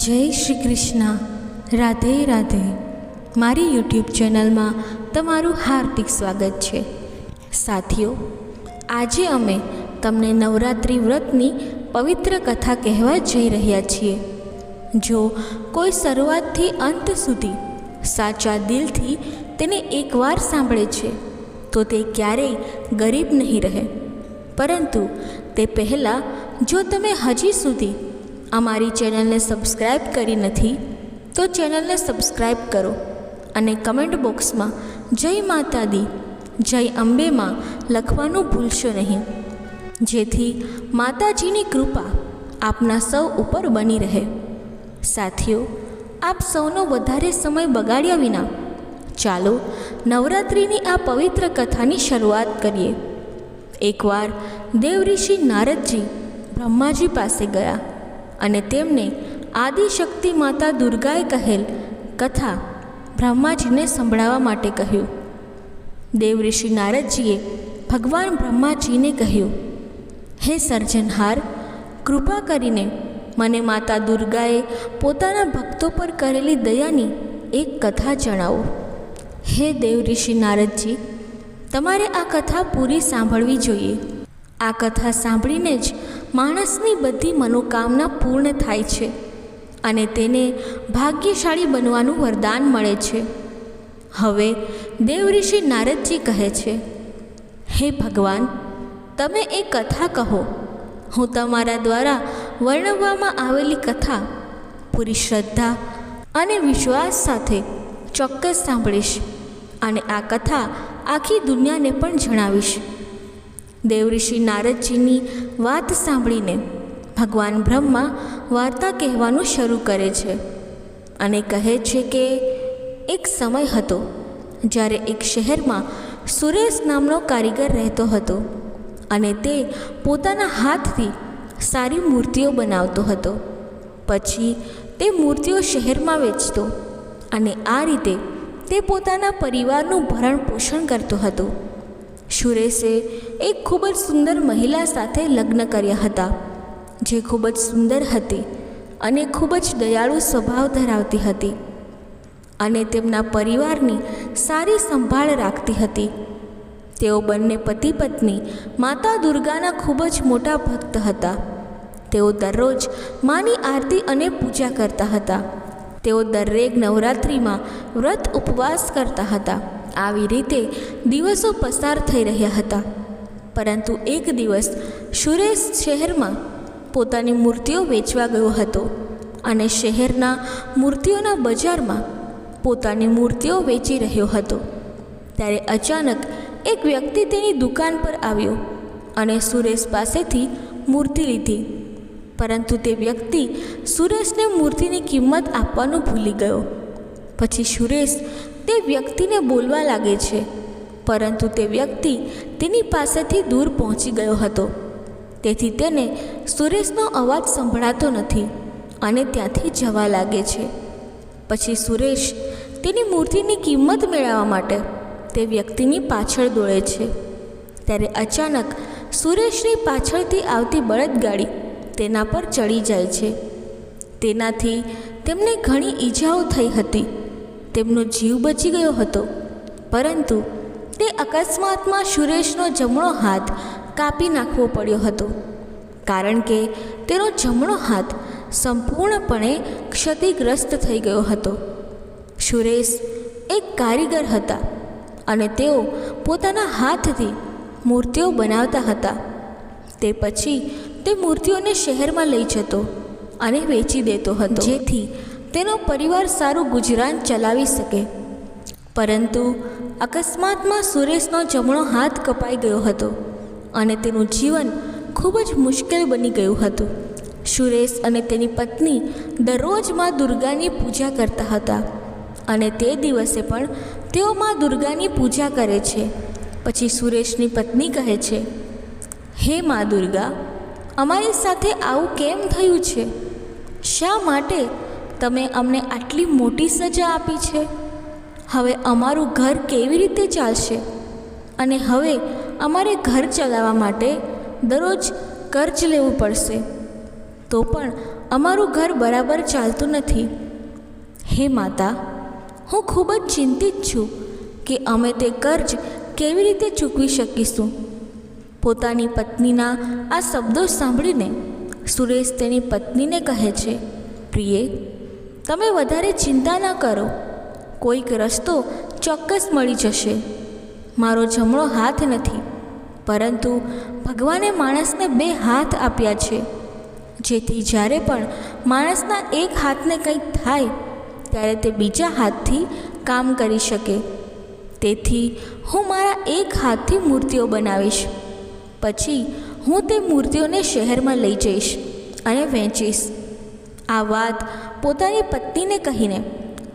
જય શ્રી કૃષ્ણ. રાધે રાધે. મારી યુટ્યુબ ચેનલમાં તમારું હાર્દિક સ્વાગત છે. સાથીઓ, આજે અમે તમને નવરાત્રિ વ્રતની પવિત્ર કથા કહેવા જઈ રહ્યા છીએ. જો કોઈ શરૂઆતથી અંત સુધી સાચા દિલથી તેને એકવાર સાંભળે છે, તો તે ક્યારેય ગરીબ નહીં રહે. પરંતુ તે પહેલાં જો તમે હજી સુધી અમારી ચેનલને સબસ્ક્રાઈબ કરી નથી, તો ચેનલને સબસ્ક્રાઈબ કરો અને કમેન્ટ બોક્સમાં જય માતા દી જય અંબેમાં લખવાનું ભૂલશો નહીં. જેથી માતાજીની કૃપા આપના સૌ ઉપર બની રહે. સાથીઓ, આપ સૌનો વધારે સમય બગાડ્યા વિના, ચાલો નવરાત્રિની આ પવિત્ર કથાની શરૂઆત કરીએ. એકવાર દેવઋષિ નારદજી બ્રહ્માજી પાસે ગયા. અને તેમને આદિશક્તિ માતા દુર્ગાએ કહેલ કથા બ્રહ્માજીને સંભળાવવા માટે કહ્યું. દેવઋષિ નારદજીએ ભગવાન બ્રહ્માજીને કહ્યું, હે સર્જનહાર, કૃપા કરીને મને માતા દુર્ગાએ પોતાના ભક્તો પર કરેલી દયાની એક કથા જણાવો. હે દેવઋષિ નારદજી, તમારે આ કથા પૂરી સાંભળવી જોઈએ. આ કથા સાંભળીને જ માણસની બધી મનોકામના પૂર્ણ થાય છે અને તેને ભાગ્યશાળી બનવાનું વરદાન મળે છે. હવે દેવઋષિ નારદજી કહે છે, હે ભગવાન, તમે એ કથા કહો. હું તમારા દ્વારા વર્ણવવામાં આવેલી કથા પૂરી શ્રદ્ધા અને વિશ્વાસ સાથે ચોક્કસ સાંભળીશ અને આ કથા આખી દુનિયાને પણ જણાવીશ. દેવઋષિ નારદજીની વાત સાંભળીને ભગવાન બ્રહ્મા વાર્તા કહેવાનું શરૂ કરે છે અને કહે છે કે એક સમય હતો જ્યારે એક શહેરમાં સુરેશ નામનો કારીગર રહેતો હતો અને તે પોતાના હાથથી સારી મૂર્તિઓ બનાવતો હતો. પછી તે મૂર્તિઓ શહેરમાં વેચતો અને આ રીતે તે પોતાના પરિવારનું ભરણ પોષણ કરતો હતો. સુરેશે એક ખૂબ જ સુંદર મહિલા સાથે લગ્ન કર્યા હતા, જે ખૂબ જ સુંદર હતી અને ખૂબ જ દયાળુ સ્વભાવ ધરાવતી હતી અને તેમના પરિવારની સારી સંભાળ રાખતી હતી. તેઓ બંને પતિ પત્ની માતા દુર્ગાના ખૂબ જ મોટા ભક્ત હતા. તેઓ દરરોજ માની આરતી અને પૂજા કરતા હતા. તેઓ દરેક નવરાત્રિમાં વ્રત ઉપવાસ કરતા હતા. આવી રીતે દિવસો પસાર થઈ રહ્યા હતા. પરંતુ એક દિવસ સુરેશ શહેરમાં પોતાની મૂર્તિઓ વેચવા ગયો હતો અને શહેરના મૂર્તિઓના બજારમાં પોતાની મૂર્તિઓ વેચી રહ્યો હતો. ત્યારે અચાનક એક વ્યક્તિ તેની દુકાન પર આવ્યો અને સુરેશ પાસેથી મૂર્તિ લીધી. પરંતુ તે વ્યક્તિ સુરેશને મૂર્તિની કિંમત આપવાનું ભૂલી ગયો. પછી સુરેશ તે વ્યક્તિને બોલવા લાગે છે. પરંતુ તે વ્યક્તિ તેની પાસેથી દૂર પહોંચી ગયો હતો. તેથી તેને સુરેશનો અવાજ સંભળાતો નથી અને ત્યાંથી જવા લાગે છે. પછી સુરેશ તેની મૂર્તિની કિંમત મેળવવા માટે તે વ્યક્તિની પાછળ દોડે છે. ત્યારે અચાનક સુરેશની પાછળથી આવતી બળદગાડી તેના પર ચડી જાય છે. તેનાથી તેમને ઘણી ઈજાઓ થઈ હતી. તેમનો જીવ બચી ગયો હતો. પરંતુ તે અકસ્માતમાં સુરેશનો જમણો હાથ કાપી નાખવો પડ્યો હતો. કારણ કે તેનો જમણો હાથ સંપૂર્ણપણે ક્ષતિગ્રસ્ત થઈ ગયો હતો. સુરેશ એક કારીગર હતા અને તેઓ પોતાના હાથથી મૂર્તિઓ બનાવતા હતા. તે પછી તે મૂર્તિઓને શહેરમાં લઈ જતો અને વેચી દેતો હતો. જેથી તેનો પરિવાર સારું ગુજરાન ચલાવી શકે. પરંતુ અકસ્માતમાં સુરેશનો જમણો હાથ કપાઈ ગયો હતો અને તેનું જીવન ખૂબ જ મુશ્કેલ બની ગયું હતું. સુરેશ અને તેની પત્ની દરરોજમાં દુર્ગાની પૂજા કરતા હતા અને તે દિવસે પણ તેઓ માં દુર્ગાની પૂજા કરે છે. પછી સુરેશની પત્ની કહે છે, હે મા દુર્ગા, અમારી સાથે આવું કેમ થયું છે? શા માટે તમે અમને આટલી મોટી સજા આપી છે? હવે અમારું ઘર કેવી રીતે ચાલશે? અને હવે અમારે ઘર ચલાવવા માટે દરરોજ કર્જ લેવું પડશે. તો પણ અમારું ઘર બરાબર ચાલતું નથી. હે માતા, હું ખૂબ જ ચિંતિત છું કે અમે તે કર્જ કેવી રીતે ચૂકવી શકીશું. પોતાની પત્નીના આ શબ્દો સાંભળીને સુરેશ તેની પત્નીને કહે છે, પ્રિય તમે વધારે ચિંતા ન કરો. કોઈક રસ્તો ચોક્કસ મળી જશે. મારો જમણો હાથ નથી. પરંતુ ભગવાને માણસને બે હાથ આપ્યા છે. જેથી જ્યારે પણ માણસના એક હાથને કંઈક થાય, ત્યારે તે બીજા હાથથી કામ કરી શકે. તેથી હું મારા એક હાથથી મૂર્તિઓ બનાવીશ. પછી હું તે મૂર્તિઓને શહેરમાં લઈ જઈશ અને વેચીશ આ વાત પોતાની પત્નીને કહીને,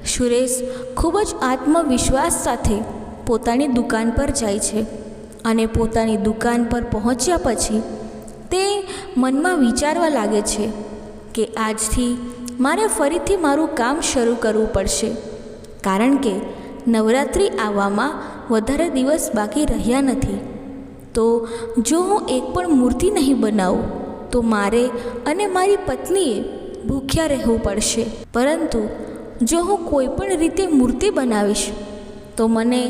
સુરેશ, ખૂબ જ આત્મવિશ્વાસ સાથે પોતાની દુકાન પર જાય છે અને પોતાની દુકાન પર પહોંચ્યા પછી તે મનમાં વિચારવા લાગે છે કે આજથી મારે ફરીથી મારું કામ શરૂ કરવું પડશે, કારણ કે નવરાત્રિ આવવામાં વધારે દિવસ બાકી રહ્યા નથી. તો જો હું એક પણ મૂર્તિ નહીં બનાવું, તો મારે અને મારી પત્નીએ ભૂખ્યા રહેવું પડશે. પરંતુ જો હું કોઈ પણ રીતે મૂર્તિ બનાવીશ, તો મને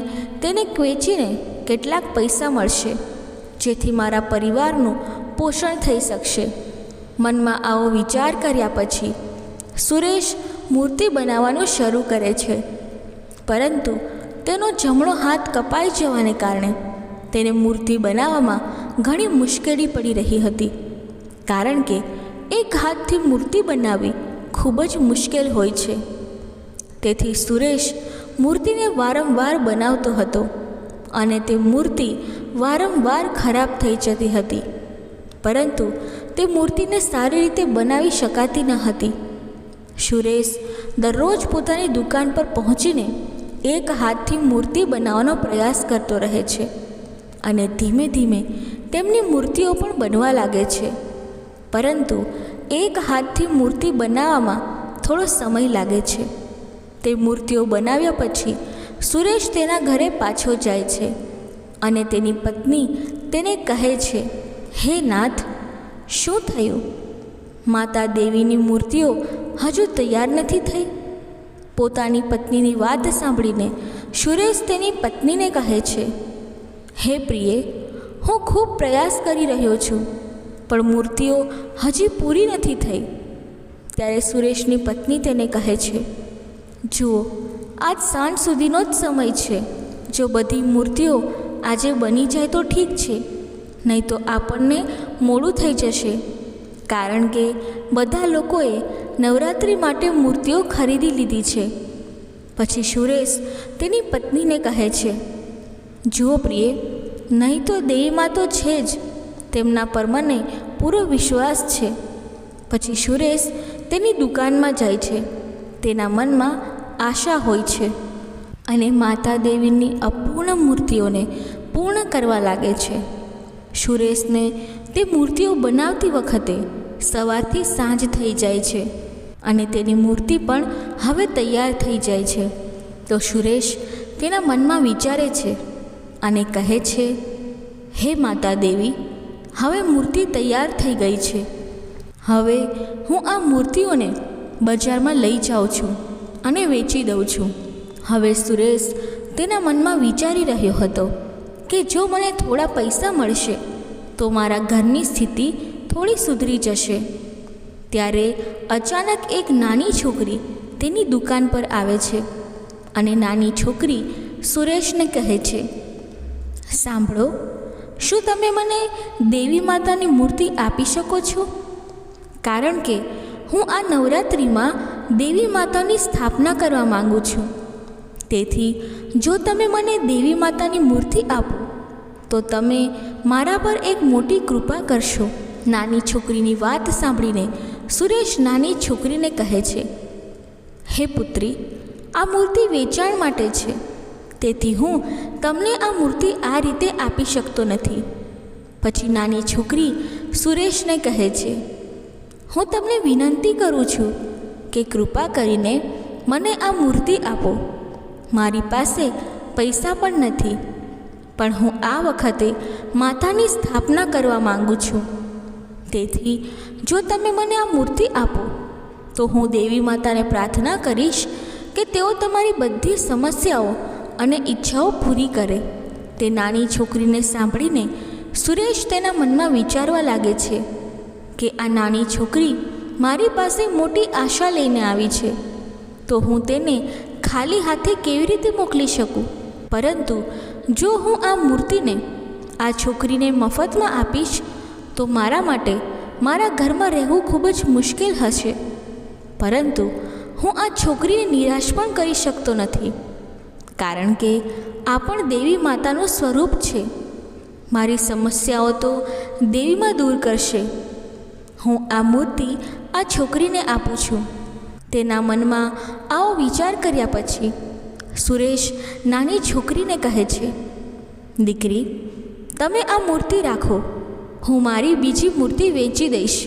તેને વેચીને કેટલાક પૈસા મળશે, જેથી મારા પરિવારનું પોષણ થઈ શકશે. મનમાં આવો વિચાર કર્યા પછી સુરેશ મૂર્તિ બનાવવાનું શરૂ કરે છે. પરંતુ તેનો જમણો હાથ કપાઈ જવાને કારણે તેને મૂર્તિ બનાવવામાં ઘણી મુશ્કેલી પડી રહી હતી. કારણ કે એક હાથથી મૂર્તિ બનાવવી ખૂબ જ મુશ્કેલ હોય છે. તેથી સુરેશ મૂર્તિને વારંવાર બનાવતો હતો અને તે મૂર્તિ વારંવાર ખરાબ થઈ જતી હતી. પરંતુ તે મૂર્તિને સારી રીતે બનાવી શકાતી ન હતી. સુરેશ દરરોજ પોતાની દુકાન પર પહોંચીને એક હાથથી મૂર્તિ બનાવવાનો પ્રયાસ કરતો રહે છે અને ધીમે ધીમે તેમની મૂર્તિઓ પણ બનવા લાગે છે. પરંતુ એક હાથથી મૂર્તિ બનાવવામાં થોડો સમય લાગે છે. તે મૂર્તિઓ બનાવ્યા પછી સુરેશ તેના ઘરે પાછો જાય છે અને તેની પત્ની તેને કહે છે, હે નાથ, શું થયું? માતા દેવીની મૂર્તિઓ હજુ તૈયાર નથી થઈ. પોતાની પત્નીની વાત સાંભળીને સુરેશ તેની પત્નીને કહે છે, હે પ્રિય, હું ખૂબ પ્રયાસ કરી રહ્યો છું. પણ મૂર્તિઓ હજી પૂરી નથી થઈ. ત્યારે સુરેશની પત્ની તેને કહે છે, જુઓ, આજ સાંજ સુધીનો જ સમય છે. જો બધી મૂર્તિઓ આજે બની જાય તો ઠીક છે, નહીં તો આપણને મોડું થઈ જશે. કારણ કે બધા લોકોએ નવરાત્રિ માટે મૂર્તિઓ ખરીદી લીધી છે. પછી સુરેશ તેની પત્નીને કહે છે, જુઓ પ્રિય, નહીં તો દેવીમાં તો છે જ. તેમના પર મને પૂરો વિશ્વાસ છે. પછી સુરેશ તેની દુકાનમાં જાય છે. તેના મનમાં આશા હોય છે અને માતા દેવીની અપૂર્ણ મૂર્તિઓને પૂર્ણ કરવા લાગે છે. સુરેશને તે મૂર્તિઓ બનાવતી વખતે સવારથી સાંજ થઈ જાય છે અને તેની મૂર્તિ પણ હવે તૈયાર થઈ જાય છે. તો સુરેશ તેના મનમાં વિચારે છે અને કહે છે, હે માતા દેવી હવે મૂર્તિ તૈયાર થઈ ગઈ છે. હવે હું આ મૂર્તિઓને બજારમાં લઈ જાઉં છું અને વેચી દઉં છું. હવે સુરેશ તેના મનમાં વિચારી રહ્યો હતો કે જો મને થોડા પૈસા મળશે, તો મારા ઘરની સ્થિતિ થોડી સુધરી જશે. ત્યારે અચાનક એક નાની છોકરી તેની દુકાન પર આવે છે અને નાની છોકરી સુરેશને કહે છે, સાંભળો શું તમે મને દેવી માતાની મૂર્તિ આપી શકો છો? કારણ કે હું આ નવરાત્રિમાં દેવી માતાની સ્થાપના કરવા માગું છું. તેથી, જો તમે મને દેવી માતાની મૂર્તિ આપો, તો તમે મારા પર એક મોટી કૃપા કરશો. નાની છોકરીની વાત સાંભળીને સુરેશ નાની છોકરીને કહે છે, હે પુત્રી, આ મૂર્તિ વેચાણ માટે છે. તેથી હું તમને આ મૂર્તિ આ રીતે આપી શકતો નથી. પછી નાની છોકરી સુરેશને કહે છે, હું તમને વિનંતી કરું છું કે કૃપા કરીને મને આ મૂર્તિ આપો. મારી પાસે પૈસા પણ નથી, પણ હું આ વખતે માતાની સ્થાપના કરવા માગું છું. તેથી જો તમે મને આ મૂર્તિ આપો, તો હું દેવી માતાને પ્રાર્થના કરીશ કે તેઓ તમારી બધી સમસ્યાઓ અને ઈચ્છાઓ પૂરી કરે. તે નાની છોકરીને સાંભળીને સુરેશ તેના મનમાં વિચારવા લાગે છે કે આ નાની છોકરી મારી પાસે મોટી આશા લઈને આવી છે. તો હું તેને ખાલી હાથે કેવી રીતે મોકલી શકું? પરંતુ જો હું આ મૂર્તિને, આ છોકરીને મફતમાં આપીશ, તો મારા માટે મારા ઘરમાં રહેવું ખૂબ જ મુશ્કેલ હશે. પરંતુ હું આ છોકરીને નિરાશ પણ કરી શકતો નથી. કારણ કે આ પણ દેવી માતાનું સ્વરૂપ છે. મારી સમસ્યાઓ તો દેવીમાં દૂર કરશે. હું આ મૂર્તિ આ છોકરીને આપું છું. તેના મનમાં આવો વિચાર કર્યા પછી સુરેશ નાની છોકરીને કહે છે, દીકરી, તમે આ મૂર્તિ રાખો. હું મારી બીજી મૂર્તિ વેચી દઈશ.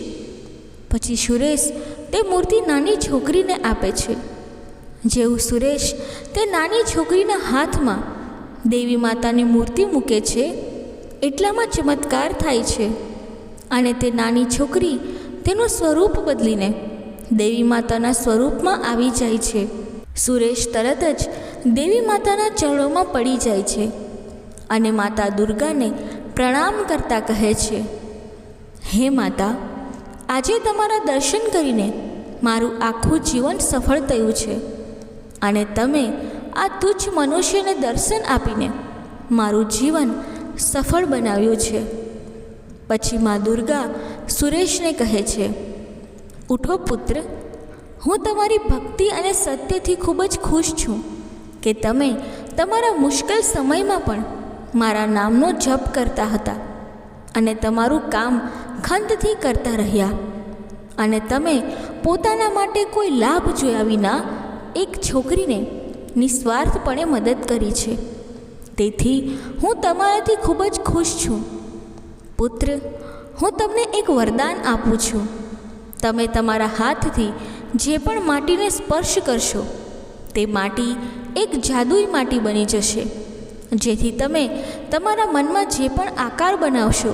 પછી સુરેશ તે મૂર્તિ નાની છોકરીને આપે છે. જેવું સુરેશ તે નાની છોકરીના હાથમાં દેવી માતાની મૂર્તિ મૂકે છે, એટલામાં ચમત્કાર થાય છે. અને તે નાની છોકરી તેનું સ્વરૂપ બદલીને દેવી માતાના સ્વરૂપમાં આવી જાય છે. સુરેશ તરત જ દેવી માતાના ચરણોમાં પડી જાય છે અને માતા દુર્ગાને પ્રણામ કરતા કહે છે, હે માતા, આજે તમારા દર્શન કરીને મારું આખું જીવન સફળ થયું છે. અને તમે આ તુચ્છ મનુષ્યને દર્શન આપીને મારું જીવન સફળ બનાવ્યું છે. પછી મા દુર્ગા સુરેશને કહે છે, ઉઠો પુત્ર, હું તમારી ભક્તિ અને સત્યથી ખૂબ જ ખુશ છું કે તમે તમારા મુશ્કેલ સમયમાં પણ મારા નામનો જપ કરતા હતા અને તમારું કામ ખંતથી કરતા રહ્યા. અને તમે પોતાના માટે કોઈ લાભ જોયા વિના એક છોકરીને નિસ્વાર્થપણે મદદ કરી છે. તેથી હું તમારાથી ખૂબ જ ખુશ છું. પુત્ર, હું તમને એક વરદાન આપું છું. તમે તમારા હાથથી જે પણ માટીને સ્પર્શ કરશો, તે માટી એક જાદુઈ માટી બની જશે, જેથી તમે તમારા મનમાં જે પણ આકાર બનાવશો,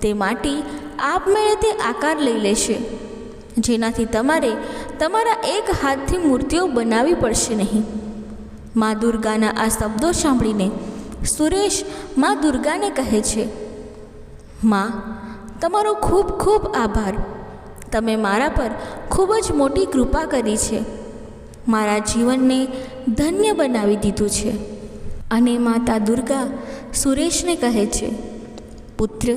તે માટી આપમેળે તે આકાર લઈ લેશે, જેનાથી તમારે તમારા એક હાથથી મૂર્તિઓ બનાવવી પડશે નહીં. મા દુર્ગાના આ શબ્દો સાંભળીને સુરેશ મા દુર્ગાને કહે છે, મા, તમારો ખૂબ ખૂબ આભાર. તમે મારા પર ખૂબ જ મોટી કૃપા કરી છે. મારા જીવનને ધન્ય બનાવી દીધું છે. અને માતા દુર્ગા સુરેશને કહે છે, પુત્ર,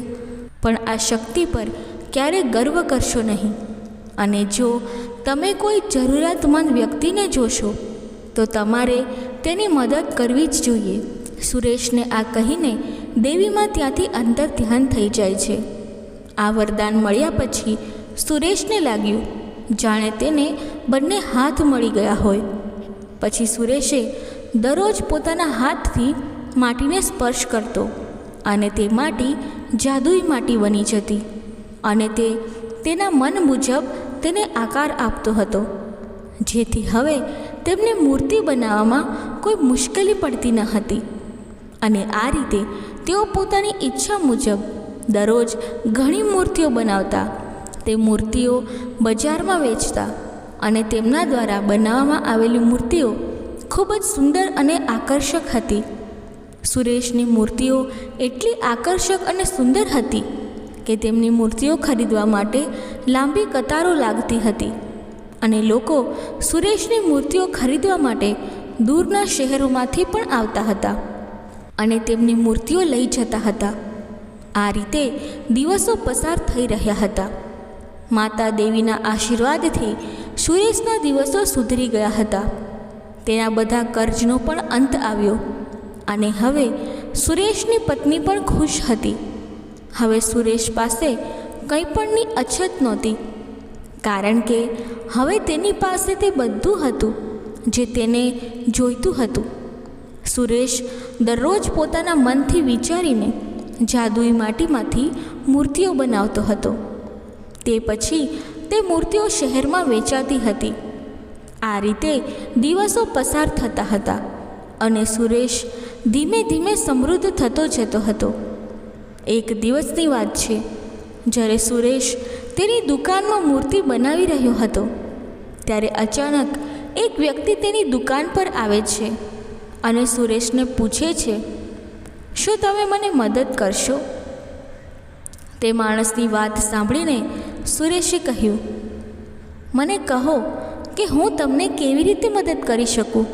પણ આ શક્તિ પર ક્યારેય ગર્વ કરશો નહીં. અને જો તમે કોઈ જરૂરિયાતમંદ વ્યક્તિને જોશો, તો તમારે તેની મદદ કરવી જ જોઈએ. સુરેશને આ કહીને દેવીમાં ત્યાંથી અંતર ધ્યાન થઈ જાય છે. આ વરદાન મળ્યા પછી સુરેશને લાગ્યું, જાણે તેને બંને હાથ મળી ગયા હોય. પછી સુરેશે દરરોજ પોતાના હાથથી માટીને સ્પર્શ કરતો અને તે માટી જાદુઈ માટી બની જતી અને તે તેના મન મુજબ તેને આકાર આપતો હતો. જેથી હવે તેમને મૂર્તિ બનાવવામાં કોઈ મુશ્કેલી પડતી ન હતી. અને આ રીતે તેઓ પોતાની ઈચ્છા મુજબ દરરોજ ઘણી મૂર્તિઓ બનાવતા. તે મૂર્તિઓ બજારમાં વેચતા અને તેમના દ્વારા બનાવવામાં આવેલી મૂર્તિઓ ખૂબ જ સુંદર અને આકર્ષક હતી. સુરેશની મૂર્તિઓ એટલી આકર્ષક અને સુંદર હતી કે તેમની મૂર્તિઓ ખરીદવા માટે લાંબી કતારો લાગતી હતી અને લોકો સુરેશની મૂર્તિઓ ખરીદવા માટે દૂરના શહેરોમાંથી પણ આવતા હતા અને તેમની મૂર્તિઓ લઈ જતા હતા. આ રીતે દિવસો પસાર થઈ રહ્યા હતા. માતા દેવીના આશીર્વાદથી સુરેશના દિવસો સુધરી ગયા હતા. તેના બધા કર્જનો પણ અંત આવ્યો અને હવે સુરેશની પત્ની પણ ખુશ હતી. હવે સુરેશ પાસે કંઈ પણની અછત નહોતી, કારણ કે હવે તેની પાસે તે બધું હતું જે તેને જોઈતું હતું. સુરેશ દરરોજ પોતાના મનથી વિચારીને જાદુઈ માટીમાંથી મૂર્તિઓ બનાવતો હતો. તે પછી તે મૂર્તિઓ શહેરમાં વેચાતી હતી. આ રીતે દિવસો પસાર થતા હતા અને સુરેશ ધીમે ધીમે સમૃદ્ધ થતો જતો હતો. એક દિવસની વાત છે. જ્યારે સુરેશ તેની દુકાનમાં મૂર્તિ બનાવી રહ્યો હતો, ત્યારે અચાનક એક વ્યક્તિ તેની દુકાન પર આવે છે અને સુરેશને પૂછે છે, શું તમે મને મદદ કરશો? તે માણસની વાત સાંભળીને સુરેશે કહ્યું, મને કહો કે હું તમને કેવી રીતે મદદ કરી શકું?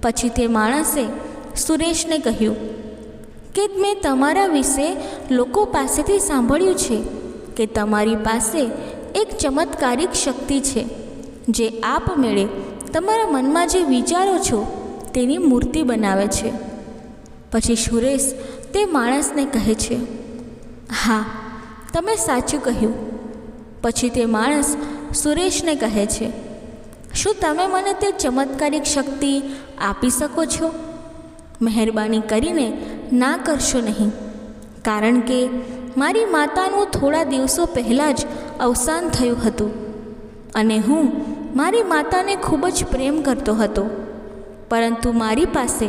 પછી તે માણસે સુરેશને કહ્યું કે મેં તમારા વિશે લોકો પાસેથી સાંભળ્યું છે કે તમારી પાસે એક ચમત્કારિક શક્તિ છે, જે આપમેળે તમારા મનમાં જે વિચારો છો તેની મૂર્તિ બનાવે છે. પછી સુરેશ તે માણસને કહે છે, હા, તમે સાચું કહ્યું. પછી તે માણસ સુરેશને કહે છે, શું તમે મને તે ચમત્કારિક શક્તિ આપી શકો છો? મહેરબાની કરીને ના કરશો નહીં. કારણ કે મારી માતાનું થોડા દિવસો પહેલાં જ અવસાન થયું હતું અને હું મારી માતાને ખૂબ જ પ્રેમ કરતો હતો. પરંતુ મારી પાસે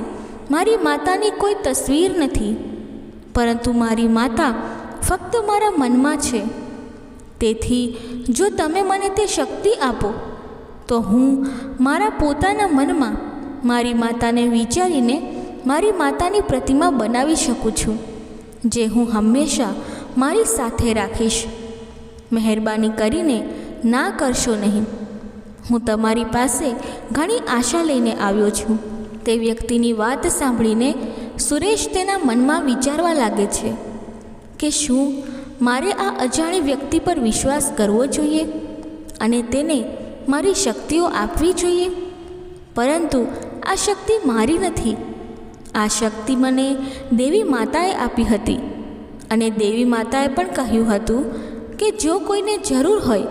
મારી માતાની કોઈ તસવીર નથી. પરંતુ મારી માતા ફક્ત મારા મનમાં છે. તેથી જો તમે મને તે શક્તિ આપો, તો હું મારા પોતાના મનમાં મારી માતાને વિચારીને મારી માતાની પ્રતિમા બનાવી શકું છું, જે હું હંમેશા મારી સાથે રાખીશ. મહેરબાની કરીને ના કરશો નહીં. હું તમારી પાસે ઘણી આશા લઈને આવ્યો છું. તે વ્યક્તિની વાત સાંભળીને સુરેશ તેના મનમાં વિચારવા લાગે છે કે શું મારે આ અજાણી વ્યક્તિ પર વિશ્વાસ કરવો જોઈએ અને તેને મારી શક્તિઓ આપવી જોઈએ? પરંતુ આ શક્તિ મારી નથી. આ શક્તિ મને દેવી માતાએ આપી હતી. અને દેવી માતાએ પણ કહ્યું હતું કે જો કોઈને જરૂર હોય,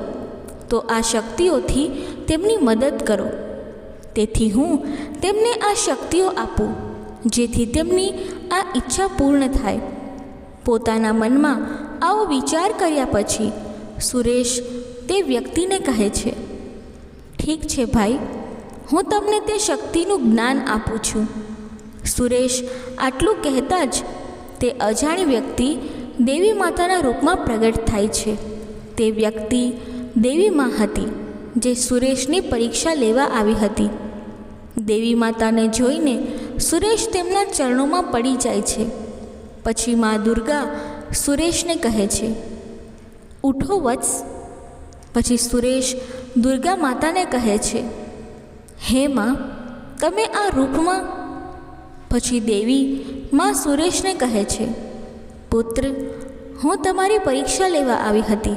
તો આ શક્તિઓથી તેમની મદદ કરો. તેથી હું તેમને આ શક્તિઓ આપું, જેથી તેમની આ ઈચ્છા પૂર્ણ થાય. પોતાના મનમાં આવો વિચાર કર્યા પછી સુરેશ તે વ્યક્તિને કહે છે, ઠીક છે ભાઈ, હું તમને તે શક્તિનું જ્ઞાન આપું છું. સુરેશ આટલું કહેતા જ તે અજાણી વ્યક્તિ દેવી માતાના રૂપમાં પ્રગટ થાય છે. તે વ્યક્તિ દેવી માં હતી, જે સુરેશની પરીક્ષા લેવા આવી હતી. દેવી માતાને જોઈને સુરેશ તેમના ચરણોમાં પડી જાય છે. પછી મા દુર્ગા સુરેશને કહે છે, ઉઠો વત્સ. પછી સુરેશ દુર્ગા માતાને કહે છે, હે માં, તમે આ રૂપમાં પછી દેવી માં સુરેશને કહે છે, પુત્ર, હું તમારી પરીક્ષા લેવા આવી હતી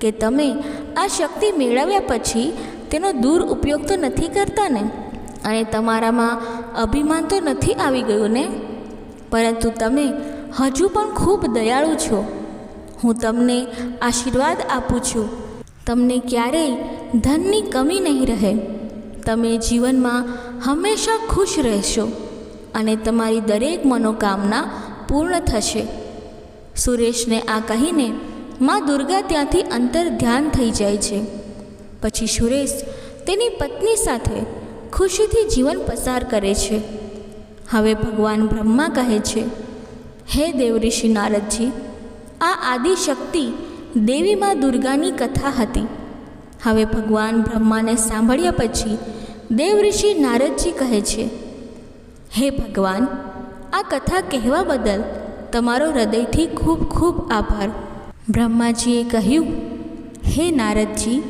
કે તમે આ શક્તિ મેળવ્યા પછી તેનો દુરુપયોગ તો નથી કરતા ને? અને તમારામાં અભિમાન તો નથી આવી ગયું ને? પરંતુ તમે હજુ પણ ખૂબ દયાળુ છો. હું તમને આશીર્વાદ આપું છું. તમને ક્યારેય ધનની કમી નહીં રહે. તમે જીવનમાં હંમેશા ખુશ રહેશો. અને તમારી દરેક મનોકામના પૂર્ણ થશે. સુરેશને આ કહીને માં દુર્ગા ત્યાંથી અંતર ધ્યાન થઈ જાય છે. પછી સુરેશ તેની પત્ની સાથે ખુશીથી જીવન પસાર કરે છે. હવે ભગવાન બ્રહ્મા કહે છે, હે દેવઋષિ નારદજી, આ આદિશક્તિ દેવી માં દુર્ગાની કથા હતી. હવે ભગવાન બ્રહ્માને સાંભળ્યા પછી દેવઋષિ નારદજી કહે છે હે ભગવાન, આ કથા કહેવા બદલ તમારો હૃદયથી ખૂબ ખૂબ આભાર. બ્રહ્માજીએ કહ્યું, હે નારદજી,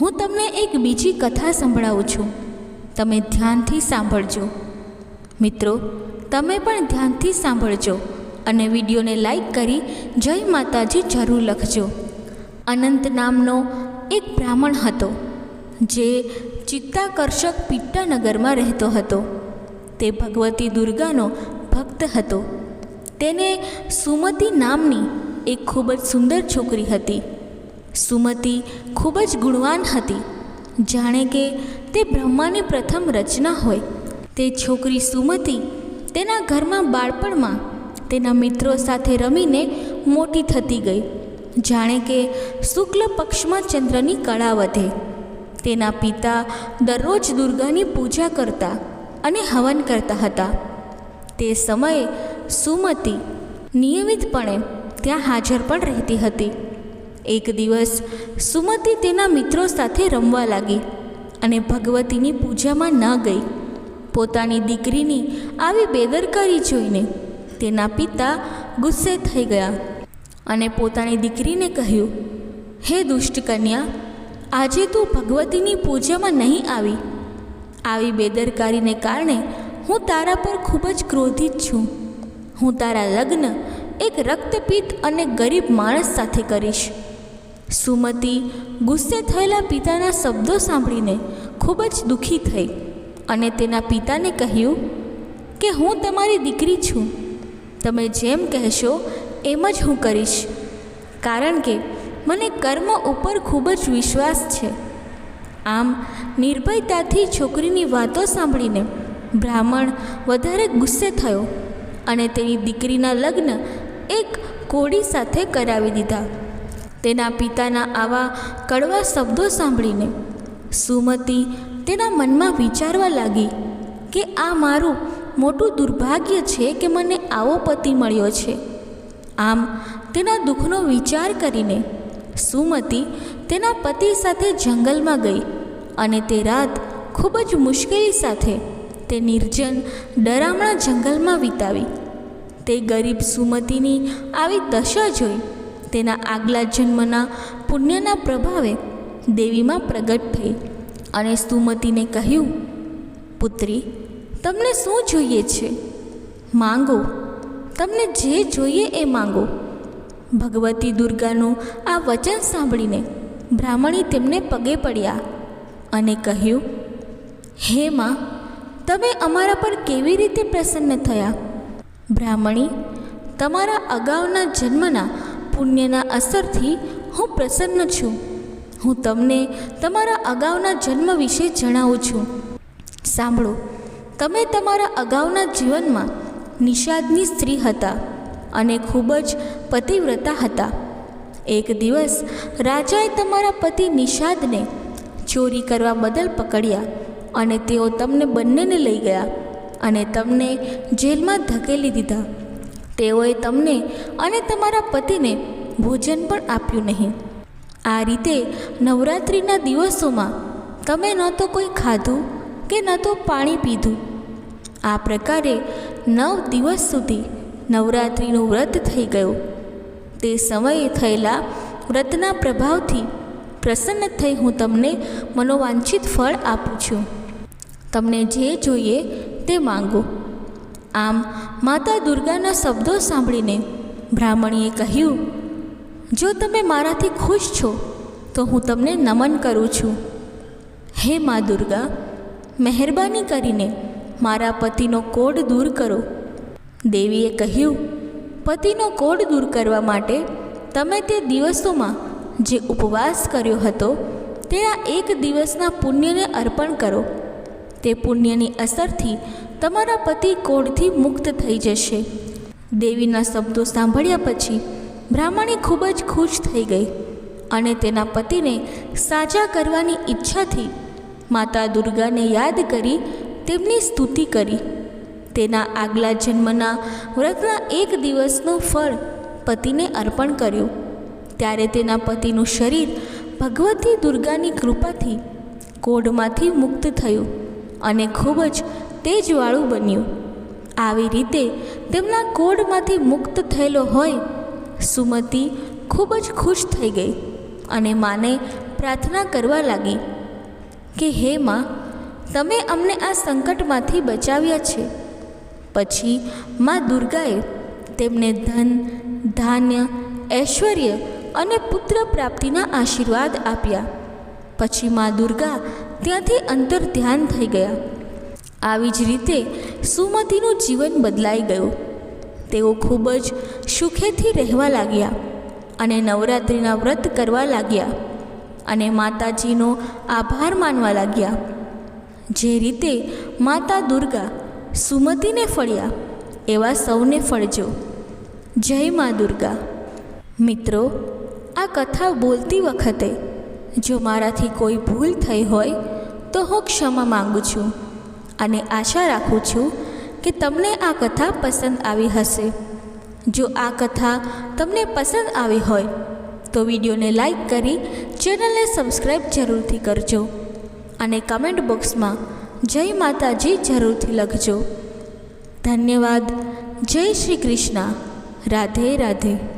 હું તમને એક બીજી કથા સંભળાવું છું. તમે ધ્યાનથી સાંભળજો. મિત્રો, તમે પણ ધ્યાનથી સાંભળજો અને વિડીયોને લાઈક કરી જય માતાજી જરૂર લખજો. અનંત નામનો એક બ્રાહ્મણ હતો, જે ચિત્તાકર્ષક પિટ્ટાનગરમાં રહેતો હતો. તે ભગવતી દુર્ગાનો ભક્ત હતો. તેને સુમતી નામની એક ખૂબ જ સુંદર છોકરી હતી. સુમતી ખૂબ જ ગુણવાન હતી. જાણે કે તે બ્રહ્માની પ્રથમ રચના હોય. તે છોકરી સુમતી તેના ઘરમાં બાળપણમાં તેના મિત્રો સાથે રમીને મોટી થતી ગઈ. જાણે કે શુક્લ પક્ષમાં ચંદ્રની કળા વધે. તેના પિતા દરરોજ દુર્ગાની પૂજા કરતા અને હવન કરતા હતા. તે સમયે સુમતિ નિયમિતપણે ત્યાં હાજર પણ રહેતી હતી. એક દિવસ સુમતિ તેના મિત્રો સાથે રમવા લાગી અને ભગવતીની પૂજામાં ન ગઈ. પોતાની દીકરીની આવી બેદરકારી જોઈને તેના પિતા ગુસ્સે થઈ ગયા અને પોતાની દીકરીને કહ્યું, હે દુષ્ટ કન્યા આજે તું ભગવતીની પૂજામાં નહીં આવી. આવી બેદરકારીને કારણે હું તારા પર ખૂબ જ ક્રોધિત છું. હું તારા લગ્ન એક રક્તપિત્ત અને ગરીબ માણસ સાથે કરીશ. સુમતી ગુસ્સે થયેલા પિતાના શબ્દો સાંભળીને ખૂબ જ દુઃખી થઈ અને તેના પિતાને કહ્યું કે હું તમારી દીકરી છું. તમે જેમ કહેશો એમ જ હું કરીશ. કારણ કે મને કર્મ ઉપર ખૂબ જ વિશ્વાસ છે. આમ નિર્ભયતાથી છોકરીની વાતો સાંભળીને બ્રાહ્મણ વધારે ગુસ્સે થયો અને તેની દીકરીના લગ્ન એક કોડી સાથે કરાવી દીધા. તેના પિતાના આવા કડવા શબ્દો સાંભળીને સુમતી તેના મનમાં વિચારવા લાગી કે આ મારું મોટું દુર્ભાગ્ય છે કે મને આવો પતિ મળ્યો છે. આમ તેના દુઃખનો વિચાર કરીને સુમતી તેના પતિ સાથે જંગલમાં ગઈ. અને તે રાત ખૂબ જ મુશ્કેલી સાથે તે નિર્જન ડરામણા જંગલમાં વિતાવી. તે ગરીબ સુમતીની આવી દશા જોઈ તેના આગલા જન્મના પુણ્યના પ્રભાવે દેવીમાં પ્રગટ થઈ અને સુમતીને કહ્યું, પુત્રી, તમને શું જોઈએ છે? માંગો. તમને જે જોઈએ એ માંગો. ભગવતી દુર્ગાનું આ વચન સાંભળીને બ્રાહ્મણી તેમને પગે પડ્યા. અને કહ્યું, હે માં, તમે અમારા પર કેવી રીતે પ્રસન્ન થયા? બ્રાહ્મણી, તમારા અગાઉના જન્મના પુણ્યના અસરથી હું પ્રસન્ન છું. હું તમને તમારા અગાઉના જન્મ વિશે જણાવું છું. સાંભળો, તમે તમારા અગાઉના જીવનમાં નિષાદની સ્ત્રી હતા અને ખૂબ જ પતિવ્રતા હતા. એક દિવસ રાજાએ તમારા પતિ નિષાદને ચોરી કરવા બદલ પકડ્યા અને તેઓ તમને બંનેને લઈ ગયા અને તમને જેલમાં ધકેલી દીધા. તેઓએ તમને અને તમારા પતિને ભોજન પણ આપ્યું નહીં. આ રીતે નવરાત્રિના દિવસોમાં તમે ન તો કોઈ ખાધું કે ન તો પાણી પીધું. આ પ્રકારે નવ દિવસ સુધી નવરાત્રિનું વ્રત થઈ ગયું. તે સમયે થયેલા વ્રતના પ્રભાવથી પ્રસન્ન થઈ હું તમને મનોવાંછિત ફળ આપું છું. તમને જે જોઈએ તે માંગો. આમ માતા દુર્ગાના શબ્દો સાંભળીને બ્રાહ્મણીએ કહ્યું, જો તમે મારાથી ખુશ છો, તો હું તમને નમન કરું છું. હે મા દુર્ગા, મહેરબાની કરીને મારા પતિનો કોડ દૂર કરો. દેવીએ કહ્યું, પતિનો કોડ દૂર કરવા માટે તમે તે દિવસોમાં જે ઉપવાસ કર્યો હતો તેના એક દિવસના પુણ્યને અર્પણ કરો. તે પુણ્યની અસરથી તમારા પતિ કોડથી મુક્ત થઈ જશે. દેવીના શબ્દો સાંભળ્યા પછી બ્રાહ્મણી ખૂબ જ ખુશ થઈ ગઈ અને તેના પતિને સાજા કરવાની ઈચ્છાથી માતા દુર્ગાને યાદ કરી તેમની સ્તુતિ કરી. તેના આગલા જન્મના વ્રતના એક દિવસનું ફળ પતિને અર્પણ કર્યું. ત્યારે તેના પતિનું શરીર ભગવતી દુર્ગાની કૃપાથી કોઢમાંથી મુક્ત થયું અને ખૂબ જ તેજવાળું બન્યું. આવી રીતે તેમના કોઢમાંથી મુક્ત થયેલો હોય, સુમતી ખૂબ જ ખુશ થઈ ગઈ અને માને પ્રાર્થના કરવા લાગી કે, હે માં, તમે અમને આ સંકટમાંથી બચાવ્યા છે. પછી મા દુર્ગાએ તેમને ધન, ધાન્ય, ઐશ્વર્ય અને પુત્ર પ્રાપ્તિના આશીર્વાદ આપ્યા. પછી મા દુર્ગા ત્યાંથી અંતર ધ્યાન થઈ ગયા. આવી જ રીતે સુમતીનું જીવન બદલાઈ ગયું. તેઓ ખૂબ જ સુખેથી રહેવા લાગ્યા અને નવરાત્રિના વ્રત કરવા લાગ્યા અને માતાજીનો આભાર માનવા લાગ્યા. જે રીતે માતા દુર્ગા સુમતીને ફળ્યા, એવા સૌને ફળજો. જય મા દુર્ગા. મિત્રો આ કથા બોલતી વખતે જો મારાથી કોઈ ભૂલ થઈ હોય, તો હું ક્ષમા માગું છું અને આશા રાખું છું કે તમને આ કથા પસંદ આવી હશે. જો આ કથા તમને પસંદ આવી હોય, તો વિડીયોને લાઈક કરી ચેનલને સબસ્ક્રાઈબ જરૂરથી કરજો અને કમેન્ટ બોક્સમાં જય માતાજી જરૂરથી લખજો. ધન્યવાદ. જય શ્રી કૃષ્ણ. રાધે રાધે.